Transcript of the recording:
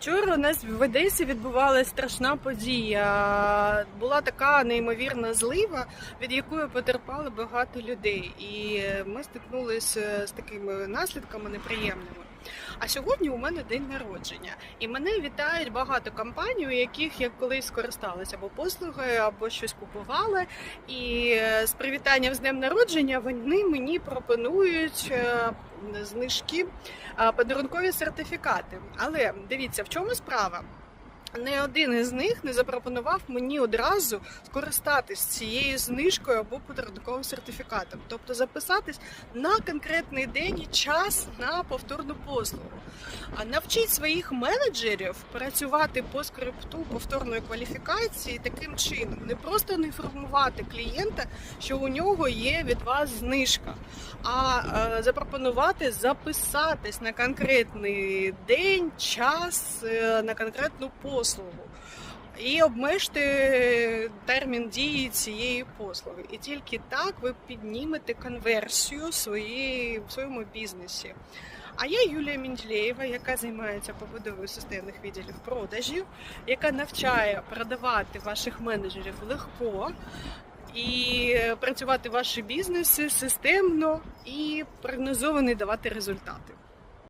Вчора у нас в Одесі відбувалася страшна подія. Була така неймовірна злива, від якої потерпало багато людей, і ми стикнулися з такими наслідками неприємними. А сьогодні у мене день народження, і мене вітають багато компаній, у яких я колись скористалася або послугою, або щось купувала. І е, з привітанням з днем народження вони мені пропонують е, знижки, подарункові сертифікати. Але дивіться, в чому справа? Не один із них не запропонував мені одразу скористатись цією знижкою або подарунковим сертифікатом, тобто записатись на конкретний день і час на повторну послугу. А навчіть своїх менеджерів працювати по скрипту повторної кваліфікації таким чином, не просто не інформувати клієнта, що у нього є від вас знижка, а е, запропонувати записатись на конкретний день, час, е, на конкретну послугу. І обмежте термін дії цієї послуги. І тільки так ви піднімете конверсію своєї, в своєму бізнесі. А я Юлія Мінділеєва, яка займається побудовою системних відділів продажів, яка навчає продавати ваших менеджерів легко і працювати ваші бізнеси системно і прогнозовані давати результати.